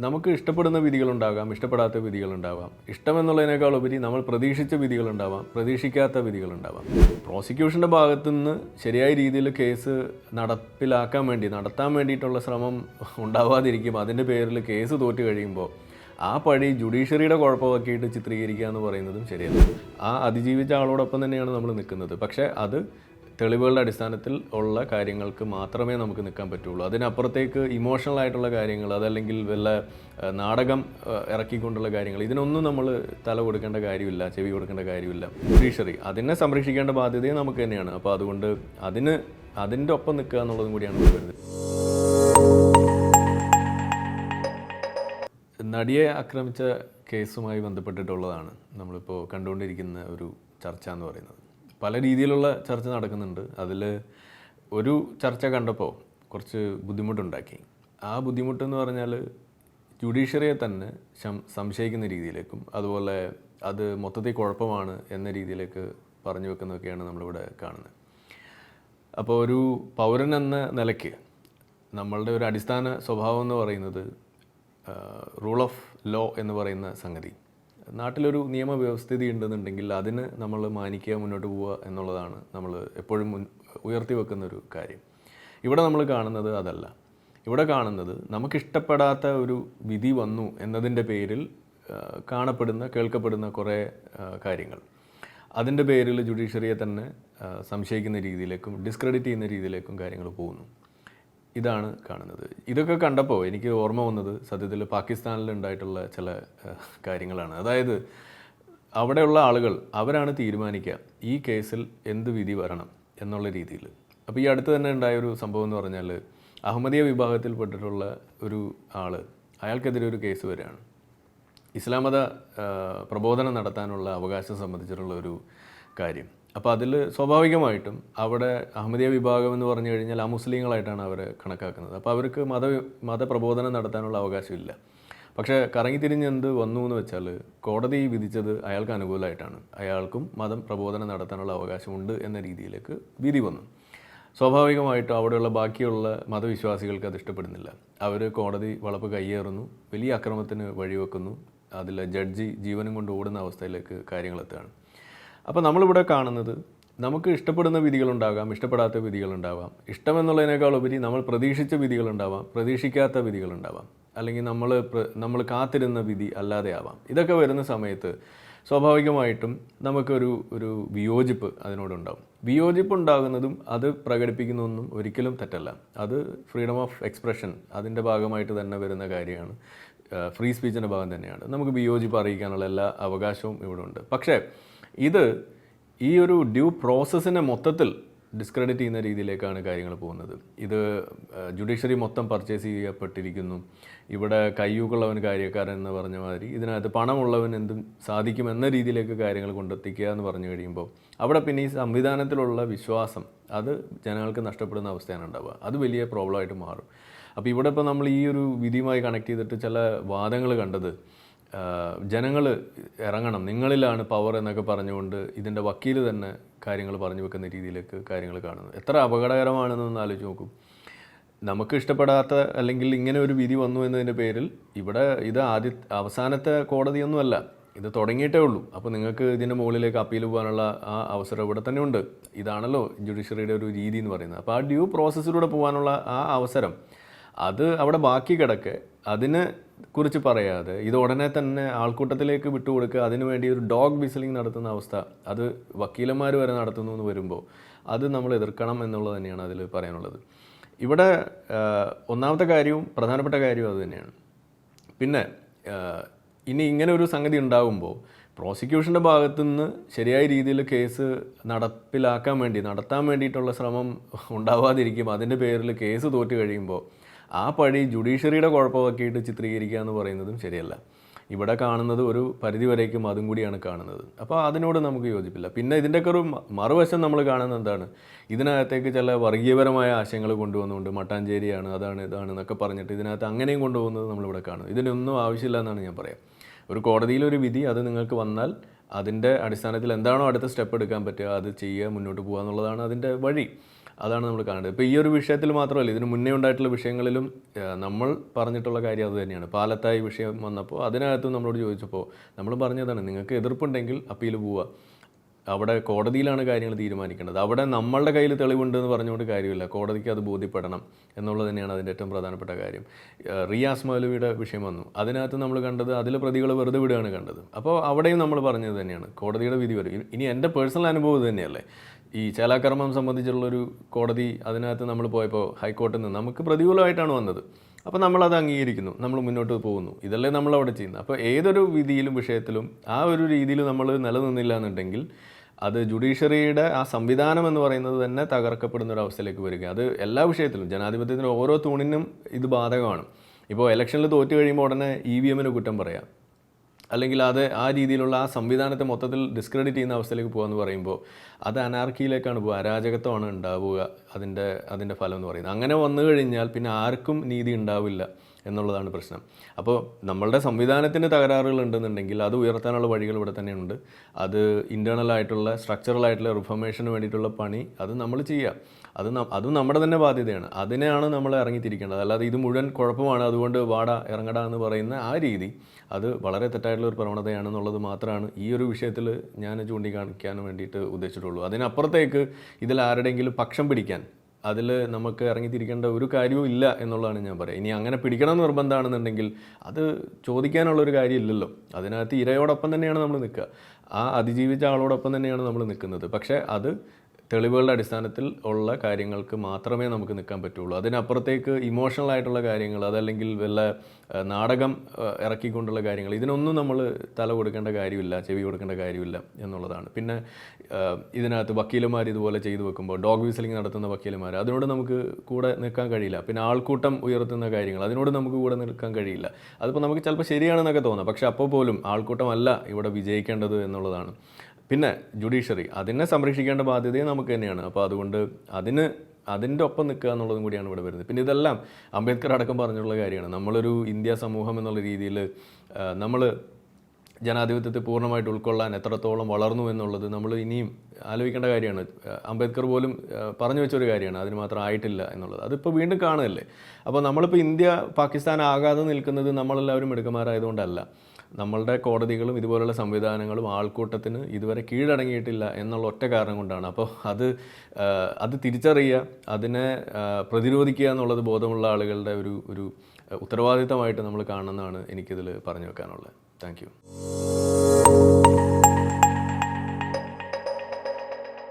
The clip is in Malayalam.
നമുക്ക് ഇഷ്ടപ്പെടുന്ന വിധികളുണ്ടാകാം ഇഷ്ടപ്പെടാത്ത വിധികളുണ്ടാവാം. ഇഷ്ടമെന്നുള്ളതിനേക്കാൾ ഉപരി നമ്മൾ പ്രതീക്ഷിച്ച വിധികളുണ്ടാവാം പ്രതീക്ഷിക്കാത്ത വിധികളുണ്ടാവാം. പ്രോസിക്യൂഷന്റെ ഭാഗത്തു നിന്ന് ശരിയായ രീതിയിൽ കേസ് നടപ്പിലാക്കാൻ വേണ്ടി നടത്താൻ വേണ്ടിയിട്ടുള്ള ശ്രമം ഉണ്ടാവാതിരിക്കും. അതിന്റെ പേരിൽ കേസ് തോറ്റു കഴിയുമ്പോൾ ആ പഴി ജുഡീഷ്യറിയുടെ കുഴപ്പമാക്കിയിട്ട് ചിത്രീകരിക്കുക എന്ന് പറയുന്നതും ശരിയല്ല. ആ അതിജീവിച്ച ആളോടൊപ്പം തന്നെയാണ് നമ്മൾ നിൽക്കുന്നത്. പക്ഷേ അത് തെളിവുകളുടെ അടിസ്ഥാനത്തിൽ ഉള്ള കാര്യങ്ങൾക്ക് മാത്രമേ നമുക്ക് നിൽക്കാൻ പറ്റുള്ളൂ. അതിനപ്പുറത്തേക്ക് ഇമോഷണൽ ആയിട്ടുള്ള കാര്യങ്ങൾ അതല്ലെങ്കിൽ വല്ല നാടകം ഇറക്കിക്കൊണ്ടുള്ള കാര്യങ്ങൾ ഇതിനൊന്നും നമ്മൾ തല കൊടുക്കേണ്ട കാര്യമില്ല ചെവി കൊടുക്കേണ്ട കാര്യമില്ല. ജുഡീഷ്യറി അതിനെ സംരക്ഷിക്കേണ്ട ബാധ്യതയും നമുക്ക് തന്നെയാണ്. അപ്പോൾ അതുകൊണ്ട് അതിന് അതിന്റെ ഒപ്പം നിൽക്കുക എന്നുള്ളതും കൂടിയാണ് വരുന്നത്. നടിയെ ആക്രമിച്ച കേസുമായി ബന്ധപ്പെട്ടിട്ടുള്ളതാണ് നമ്മളിപ്പോൾ കണ്ടുകൊണ്ടിരിക്കുന്ന ഒരു ചർച്ച എന്ന് പറയുന്നത്. പല രീതിയിലുള്ള ചർച്ച നടക്കുന്നുണ്ട്. അതിൽ ഒരു ചർച്ച കണ്ടപ്പോൾ കുറച്ച് ബുദ്ധിമുട്ടുണ്ടാക്കി. ആ ബുദ്ധിമുട്ടെന്ന് പറഞ്ഞാൽ ജുഡീഷ്യറിയെ തന്നെ സംശയിക്കുന്ന രീതിയിലേക്കും അതുപോലെ അത് മൊത്തത്തിൽ കുഴപ്പമാണ് എന്ന രീതിയിലേക്ക് പറഞ്ഞു വെക്കുന്നതൊക്കെയാണ് നമ്മളിവിടെ കാണുന്നത്. അപ്പോൾ ഒരു പൗരൻ എന്ന നിലയ്ക്ക് നമ്മളുടെ ഒരു അടിസ്ഥാന സ്വഭാവം എന്ന് പറയുന്നത് റൂൾ ഓഫ് ലോ എന്ന് പറയുന്ന സംഗതി. നാട്ടിലൊരു നിയമവ്യവസ്ഥിതി ഉണ്ടെന്നുണ്ടെങ്കിൽ അതിന് നമ്മൾ മാനിക്കുക മുന്നോട്ട് പോവുക എന്നുള്ളതാണ് നമ്മൾ എപ്പോഴും മുൻ ഉയർത്തി വെക്കുന്നൊരു കാര്യം. ഇവിടെ നമ്മൾ കാണുന്നത് അതല്ല. ഇവിടെ കാണുന്നത് നമുക്കിഷ്ടപ്പെടാത്ത ഒരു വിധി വന്നു എന്നതിന്റെ പേരിൽ കാണപ്പെടുന്ന കേൾക്കപ്പെടുന്ന കുറേ കാര്യങ്ങൾ. അതിന്റെ പേരിൽ ജുഡീഷ്യറിയെ തന്നെ സംശയിക്കുന്ന രീതിയിലേക്കും ഡിസ്ക്രെഡിറ്റ് ചെയ്യുന്ന രീതിയിലേക്കും കാര്യങ്ങൾ പോകുന്നു. ഇതാണ് കാണുന്നത്. ഇതൊക്കെ കണ്ടപ്പോൾ എനിക്ക് ഓർമ്മ വന്നത് സത്യത്തിൽ പാകിസ്ഥാനിൽ ഉണ്ടായിട്ടുള്ള ചില കാര്യങ്ങളാണ്. അതായത് അവിടെയുള്ള ആളുകൾ അവരാണ് തീരുമാനിക്കുക ഈ കേസിൽ എന്ത് വിധി വരണം എന്നുള്ള രീതിയിൽ. അപ്പോൾ ഈ അടുത്ത് തന്നെ ഉണ്ടായ ഒരു സംഭവം എന്ന് പറഞ്ഞാൽ അഹമ്മദിയ വിഭാഗത്തിൽപ്പെട്ടിട്ടുള്ള ഒരു ആൾ അയാൾക്കെതിരെ ഒരു കേസ് വരികയാണ്. ഇസ്ലാമത പ്രബോധനം നടത്താനുള്ള അവകാശം സംബന്ധിച്ചിട്ടുള്ള ഒരു കാര്യം. അപ്പോൾ അതിൽ സ്വാഭാവികമായിട്ടും അവിടെ അഹമ്മദിയ വിഭാഗം എന്ന് പറഞ്ഞു കഴിഞ്ഞാൽ അമുസ്ലിങ്ങളായിട്ടാണ് അവരെ കണക്കാക്കുന്നത്. അപ്പോൾ അവർക്ക് മത മതപ്രബോധനം നടത്താനുള്ള അവകാശമില്ല. പക്ഷേ കറങ്ങിത്തിരിഞ്ഞ് എന്ത് വന്നു എന്ന് വെച്ചാൽ കോടതി വിധിച്ചത് അയാൾക്ക് അനുകൂലമായിട്ടാണ്. അയാൾക്കും മതം പ്രബോധനം നടത്താനുള്ള അവകാശമുണ്ട് എന്ന രീതിയിലേക്ക് വിധി വന്നു. സ്വാഭാവികമായിട്ടും അവിടെയുള്ള ബാക്കിയുള്ള മതവിശ്വാസികൾക്ക് അത് ഇഷ്ടപ്പെടുന്നില്ല. അവർ കോടതി വളപ്പ് കയ്യേറുന്നു വലിയ അക്രമത്തിന് വഴിവെക്കുന്നു. അതിൽ ജഡ്ജി ജീവനും കൊണ്ട് ഓടുന്ന അവസ്ഥയിലേക്ക് കാര്യങ്ങളെത്തുകയാണ് അപ്പോൾ നമ്മളിവിടെ കാണുന്നത് നമുക്ക് ഇഷ്ടപ്പെടുന്ന വിധികളുണ്ടാകാം ഇഷ്ടപ്പെടാത്ത വിധികളുണ്ടാവാം. ഇഷ്ടമെന്നുള്ളതിനേക്കാൾ ഉപരി നമ്മൾ പ്രതീക്ഷിച്ച വിധികളുണ്ടാവാം പ്രതീക്ഷിക്കാത്ത വിധികളുണ്ടാവാം. അല്ലെങ്കിൽ നമ്മൾ നമ്മൾ കാത്തിരുന്ന വിധി അല്ലാതെ ആവാം. ഇതൊക്കെ വരുന്ന സമയത്ത് സ്വാഭാവികമായിട്ടും നമുക്കൊരു ഒരു വിയോജിപ്പ് അതിനോടുണ്ടാവും. വിയോജിപ്പ് ഉണ്ടാകുന്നതും അത് പ്രകടിപ്പിക്കുന്നതൊന്നും ഒരിക്കലും തെറ്റല്ല. അത് ഫ്രീഡം ഓഫ് എക്സ്പ്രഷൻ അതിന്റെ ഭാഗമായിട്ട് തന്നെ വരുന്ന കാര്യമാണ്. ഫ്രീ സ്പീച്ചിന്റെ ഭാഗം തന്നെയാണ്. നമുക്ക് വിയോജിപ്പ് അറിയിക്കാനുള്ള എല്ലാ അവകാശവും ഇവിടെ ഉണ്ട് പക്ഷേ ഇത് ഈ ഒരു ഡ്യൂ പ്രോസസ്സിനെ മൊത്തത്തിൽ ഡിസ്ക്രെഡിറ്റ് ചെയ്യുന്ന രീതിയിലേക്കാണ് കാര്യങ്ങൾ പോകുന്നത്. ഇത് ജുഡീഷ്യറി മൊത്തം പർച്ചേസ് ചെയ്യപ്പെട്ടിരിക്കുന്നു. ഇവിടെ കയ്യൂക്കുള്ളവൻ കാര്യക്കാരൻ എന്ന് പറഞ്ഞ മാതിരി ഇതിനകത്ത് പണമുള്ളവൻ എന്തും സാധിക്കും എന്ന രീതിയിലേക്ക് കാര്യങ്ങൾ കൊണ്ടെത്തിക്കുക എന്ന് പറഞ്ഞു കഴിയുമ്പോൾ അവിടെ പിന്നെ ഈ സംവിധാനത്തിലുള്ള വിശ്വാസം അത് ജനങ്ങൾക്ക് നഷ്ടപ്പെടുന്ന അവസ്ഥയാണ് ഉണ്ടാവുക. അത് വലിയ പ്രോബ്ലമായിട്ട് മാറും. അപ്പോൾ ഇവിടെ ഇപ്പോൾ നമ്മൾ ഈ ഒരു വിധിയുമായി കണക്ട് ചെയ്തിട്ട് ചില വാദങ്ങൾ കണ്ടത് ജനങ്ങൾ ഇറങ്ങണം. നിങ്ങളിലാണ് പവർ എന്നൊക്കെ പറഞ്ഞുകൊണ്ട് ഇതിന്റെ വക്കീൽ തന്നെ കാര്യങ്ങൾ പറഞ്ഞു വെക്കുന്ന രീതിയിലേക്ക് കാര്യങ്ങൾ കാണുന്നത്. എത്ര അപകടകരമാണെന്നൊന്ന് ആലോചിച്ച് നോക്കും. നമുക്ക് ഇഷ്ടപ്പെടാത്ത അല്ലെങ്കിൽ ഇങ്ങനെ ഒരു വിധി വന്നു എന്നതിന്റെ പേരിൽ ഇവിടെ ഇത് ആദ്യ അവസാനത്തെ കോടതിയൊന്നുമല്ല. ഇത് തുടങ്ങിയിട്ടേ ഉള്ളൂ. അപ്പോൾ നിങ്ങൾക്ക് ഇതിന്റെ മുകളിലേക്ക് അപ്പീൽ പോകാനുള്ള ആ അവസരം ഇവിടെ തന്നെ ഉണ്ട്. ഇതാണല്ലോ ജുഡീഷ്യറിയുടെ ഒരു രീതി എന്ന് പറയുന്നത്. അപ്പോൾ ആ ഡ്യൂ പ്രോസസ്സിലൂടെ പോകാനുള്ള ആ അവസരം അത് അവിടെ ബാക്കി കിടക്കെ അതിനെ കുറിച്ച് പറയാതെ ഇത് ഉടനെ തന്നെ ആൾക്കൂട്ടത്തിലേക്ക് വിട്ടുകൊടുക്കുക അതിനുവേണ്ടി ഒരു ഡോഗ് വിസിലിംഗ് നടത്തുന്ന അവസ്ഥ അത് വക്കീലന്മാർ വരെ നടത്തുന്നു എന്ന് വരുമ്പോൾ അത് നമ്മൾ എതിർക്കണം എന്നുള്ളത് തന്നെയാണ് അതിൽ പറയാനുള്ളത്. ഇവിടെ ഒന്നാമത്തെ കാര്യവും പ്രധാനപ്പെട്ട കാര്യവും അത് തന്നെയാണ്. പിന്നെ ഇനി ഇങ്ങനെ ഒരു സംഗതി ഉണ്ടാകുമ്പോൾ പ്രോസിക്യൂഷന്റെ ഭാഗത്തുനിന്ന് ശരിയായ രീതിയിൽ കേസ് നടപ്പിലാക്കാൻ വേണ്ടി നടത്താൻ വേണ്ടിയിട്ടുള്ള ശ്രമം ഉണ്ടാവാതിരിക്കും അതിന്റെ പേരിൽ കേസ് തോറ്റു കഴിയുമ്പോൾ ആ പഴി ജുഡീഷ്യറിയുടെ കുഴപ്പമാക്കിയിട്ട് ചിത്രീകരിക്കുക എന്ന് പറയുന്നതും ശരിയല്ല. ഇവിടെ കാണുന്നത് ഒരു പരിധിവരേക്കും അതും കൂടിയാണ് കാണുന്നത്. അപ്പോൾ അതിനോട് നമുക്ക് യോജിപ്പില്ല. പിന്നെ ഇതിന്റെയൊക്കെ ഒരു മറുവശം നമ്മൾ കാണുന്നത് എന്താണ്? ഇതിനകത്തേക്ക് ചില വർഗീയപരമായ ആശയങ്ങൾ കൊണ്ടുവന്നുകൊണ്ട് മട്ടാഞ്ചേരിയാണ് അതാണ് ഇതാണ് എന്നൊക്കെ പറഞ്ഞിട്ട് ഇതിനകത്ത് അങ്ങനെയും കൊണ്ടുപോകുന്നത് നമ്മളിവിടെ കാണും ഇതിനൊന്നും ആവശ്യമില്ല എന്നാണ് ഞാൻ പറയാം. ഒരു കോടതിയിലൊരു വിധി അത് നിങ്ങൾക്ക് വന്നാൽ അതിന്റെ അടിസ്ഥാനത്തിൽ എന്താണോ അടുത്ത സ്റ്റെപ്പ് എടുക്കാൻ പറ്റുക അത് ചെയ്യുക മുന്നോട്ട് പോകുക എന്നുള്ളതാണ് അതിന്റെ വഴി. അതാണ് നമ്മൾ കാണുന്നത് ഇപ്പോൾ ഈ ഒരു വിഷയത്തിൽ മാത്രമല്ല ഇതിന് മുന്നേ ഉണ്ടായിട്ടുള്ള വിഷയങ്ങളിലും നമ്മൾ പറഞ്ഞിട്ടുള്ള കാര്യം അത് തന്നെയാണ്. പാലത്തായി വിഷയം വന്നപ്പോൾ അതിനകത്തും നമ്മളോട് ചോദിച്ചപ്പോൾ നമ്മൾ പറഞ്ഞതാണ് നിങ്ങൾക്ക് എതിർപ്പുണ്ടെങ്കിൽ അപ്പീൽ പോവുക. അവിടെ കോടതിയിലാണ് കാര്യങ്ങൾ തീരുമാനിക്കേണ്ടത്. അവിടെ നമ്മളുടെ കയ്യിൽ തെളിവുണ്ട് എന്ന് പറഞ്ഞുകൊണ്ട് കാര്യമില്ല. കോടതിക്ക് അത് ബോധ്യപ്പെടണം. എന്നുള്ളത് തന്നെയാണ് അതിന്റെ ഏറ്റവും പ്രധാനപ്പെട്ട കാര്യം. റിയാസ് മൗലവിയുടെ വിഷയം വന്നു. അതിനകത്ത് നമ്മൾ കണ്ടത് അതിൽ പ്രതികൾ വെറുതെ വിടുകയാണ് കണ്ടത്. അപ്പോൾ അവിടെയും നമ്മൾ പറഞ്ഞത് തന്നെയാണ്. കോടതിയുടെ വിധി വരും. ഇനി- എന്റെ പേഴ്സണൽ അനുഭവം തന്നെയല്ലേ? ഈ ചേലാകർമ്മം സംബന്ധിച്ചുള്ളൊരു കോടതി അതിനകത്ത് നമ്മൾ പോയപ്പോൾ ഹൈക്കോർട്ടിൽ നിന്ന് നമുക്ക് പ്രതികൂലമായിട്ടാണ് വന്നത്. അപ്പോൾ നമ്മളത് അംഗീകരിക്കുന്നു. നമ്മൾ മുന്നോട്ട് പോകുന്നു. ഇതല്ലേ നമ്മൾ അവിടെ ചെയ്യുന്നത്. അപ്പോൾ ഏതൊരു വിധിയിലും വിഷയത്തിലും ആ ഒരു രീതിയിൽ നമ്മൾ നിലനിന്നില്ല എന്നുണ്ടെങ്കിൽ അത് ജുഡീഷ്യറിയുടെ ആ സംവിധാനം എന്ന് പറയുന്നത് തന്നെ തകർക്കപ്പെടുന്ന ഒരു അവസ്ഥയിലേക്ക് വരിക. അത് എല്ലാ വിഷയത്തിലും ജനാധിപത്യത്തിന്റെ ഓരോ തൂണിനും ഇത് ബാധകമാണ്. ഇപ്പോൾ ഇലക്ഷനിൽ തോറ്റു കഴിയുമ്പോൾ ഉടനെ ഇ വി എമ്മിന് കുറ്റം പറയാം. അല്ലെങ്കിൽ അത് ആ രീതിയിലുള്ള ആ സംവിധാനത്തെ മൊത്തത്തിൽ ഡിസ്ക്രെഡിറ്റ് ചെയ്യുന്ന അവസ്ഥയിലേക്ക് പോകാന്ന് പറയുമ്പോൾ അത് അനാർക്കിയിലേക്കാണ് പോകുക അരാജകത്വമാണ് ഉണ്ടാവുക അതിന്റെ അതിന്റെ ഫലം എന്ന് പറയുന്നത്. അങ്ങനെ വന്നു കഴിഞ്ഞാൽ പിന്നെ ആർക്കും നീതി ഉണ്ടാവില്ല. എന്നുള്ളതാണ് പ്രശ്നം. അപ്പോൾ നമ്മളുടെ സംവിധാനത്തിന് തകരാറുകൾ ഉണ്ടെന്നുണ്ടെങ്കിൽ അത് ഉയർത്താനുള്ള വഴികൾ ഇവിടെ തന്നെയുണ്ട്. അത് ഇന്റേർണൽ ആയിട്ടുള്ള സ്ട്രക്ചറൽ ആയിട്ടുള്ള റിഫർമേഷന് വേണ്ടിയിട്ടുള്ള പണി അത് നമ്മൾ ചെയ്യുക. അത് അത് നമ്മുടെ തന്നെ ബാധ്യതയാണ്. അതിനെയാണ് നമ്മൾ ഇറങ്ങിത്തിരിക്കേണ്ടത്. അല്ലാതെ ഇത് മുഴുവൻ കുഴപ്പമാണ്. അതുകൊണ്ട് വാട ഇറങ്ങടാ എന്ന് പറയുന്ന ആ രീതി അത് വളരെ തെറ്റായിട്ടുള്ള ഒരു പ്രവണതയാണെന്നുള്ളത് മാത്രമാണ് ഈ ഒരു വിഷയത്തിൽ ഞാൻ ചൂണ്ടിക്കാണിക്കാൻ വേണ്ടിയിട്ട് ഉദ്ദേശിച്ചിട്ടുള്ളൂ. അതിനപ്പുറത്തേക്ക് ഇതിൽ ആരുടെയെങ്കിലും പക്ഷം പിടിക്കാൻ അതിൽ നമുക്ക് ഇറങ്ങിത്തിരിക്കേണ്ട ഒരു കാര്യവും ഇല്ല എന്നുള്ളതാണ് ഞാൻ പറയുക ഇനി അങ്ങനെ പിടിക്കണം നിർബന്ധമാണെന്നുണ്ടെങ്കിൽ അത് ചോദിക്കാനുള്ളൊരു കാര്യമില്ലല്ലോ. അതിനകത്ത് ഇരയോടൊപ്പം തന്നെയാണ് നമ്മൾ നിൽക്കുക. ആ അതിജീവിച്ച ആളോടൊപ്പം തന്നെയാണ് നമ്മൾ നിൽക്കുന്നത്. പക്ഷേ അത് തെളിവുകളുടെ അടിസ്ഥാനത്തിൽ ഉള്ള കാര്യങ്ങൾക്ക് മാത്രമേ നമുക്ക് നിൽക്കാൻ പറ്റുള്ളൂ. അതിനപ്പുറത്തേക്ക് ഇമോഷണൽ ആയിട്ടുള്ള കാര്യങ്ങൾ അതല്ലെങ്കിൽ വല്ല നാടകം ഇറക്കിക്കൊണ്ടുള്ള കാര്യങ്ങൾ ഇതിനൊന്നും നമ്മൾ തല കൊടുക്കേണ്ട കാര്യമില്ല ചെവി കൊടുക്കേണ്ട കാര്യമില്ല എന്നുള്ളതാണ്. പിന്നെ ഇതിനകത്ത് വക്കീലന്മാർ ഇതുപോലെ ചെയ്തു വെക്കുമ്പോൾ ഡോഗ് വിസലിംഗ് നടത്തുന്ന വക്കീലന്മാർ അതിനോട് നമുക്ക് കൂടെ നിൽക്കാൻ കഴിയില്ല. പിന്നെ ആൾക്കൂട്ടം ഉയർത്തുന്ന കാര്യങ്ങൾ അതിനോട് നമുക്ക് കൂടെ നിൽക്കാൻ കഴിയില്ല. അതിപ്പോൾ നമുക്ക് ചിലപ്പോൾ ശരിയാണെന്നൊക്കെ തോന്നാം. പക്ഷേ അപ്പോൾ പോലും ആൾക്കൂട്ടമല്ല ഇവിടെ വിജയിക്കേണ്ടത് എന്നുള്ളതാണ്. പിന്നെ ജുഡീഷ്യറി അതിനെ സംരക്ഷിക്കേണ്ട ബാധ്യതയും നമുക്ക് തന്നെയാണ്. അപ്പോൾ അതുകൊണ്ട് അതിന് അതിന്റെ ഒപ്പം നിൽക്കുക എന്നുള്ളതും കൂടിയാണ് ഇവിടെ വരുന്നത്. പിന്നെ ഇതെല്ലാം അംബേദ്കർ അടക്കം പറഞ്ഞുള്ള കാര്യമാണ്. നമ്മളൊരു ഇന്ത്യ സമൂഹം എന്നുള്ള രീതിയിൽ നമ്മൾ ജനാധിപത്യത്തെ പൂർണമായിട്ട് ഉൾക്കൊള്ളാൻ എത്രത്തോളം വളർന്നു എന്നുള്ളത് നമ്മൾ ഇനിയും ആലോചിക്കേണ്ട കാര്യമാണ്. അംബേദ്കർ പോലും പറഞ്ഞു വെച്ചൊരു കാര്യമാണ്. അതിന് മാത്രം ആയിട്ടില്ല എന്നുള്ളത്. അതിപ്പോൾ വീണ്ടും കാണുകയല്ലേ? അപ്പോൾ നമ്മളിപ്പോൾ ഇന്ത്യ പാകിസ്ഥാൻ ആകാതെ നിൽക്കുന്നത് നമ്മളെല്ലാവരും മിടുക്കന്മാരായതുകൊണ്ടല്ല. നമ്മളുടെ കോടതികളും ഇതുപോലുള്ള സംവിധാനങ്ങളും ആൾക്കൂട്ടത്തിന് ഇതുവരെ കീഴടങ്ങിയിട്ടില്ല എന്നുള്ള ഒറ്റ കാരണം കൊണ്ടാണ്. അപ്പോൾ അത് അത് തിരിച്ചറിയുക അതിനെ പ്രതിരോധിക്കുക എന്നുള്ളത് ബോധമുള്ള ആളുകളുടെ ഒരു ഒരു ഉത്തരവാദിത്തമായിട്ട് നമ്മൾ കാണുന്നതാണ് എനിക്കിതിൽ പറഞ്ഞു വെക്കാനുള്ളത്. Thank you.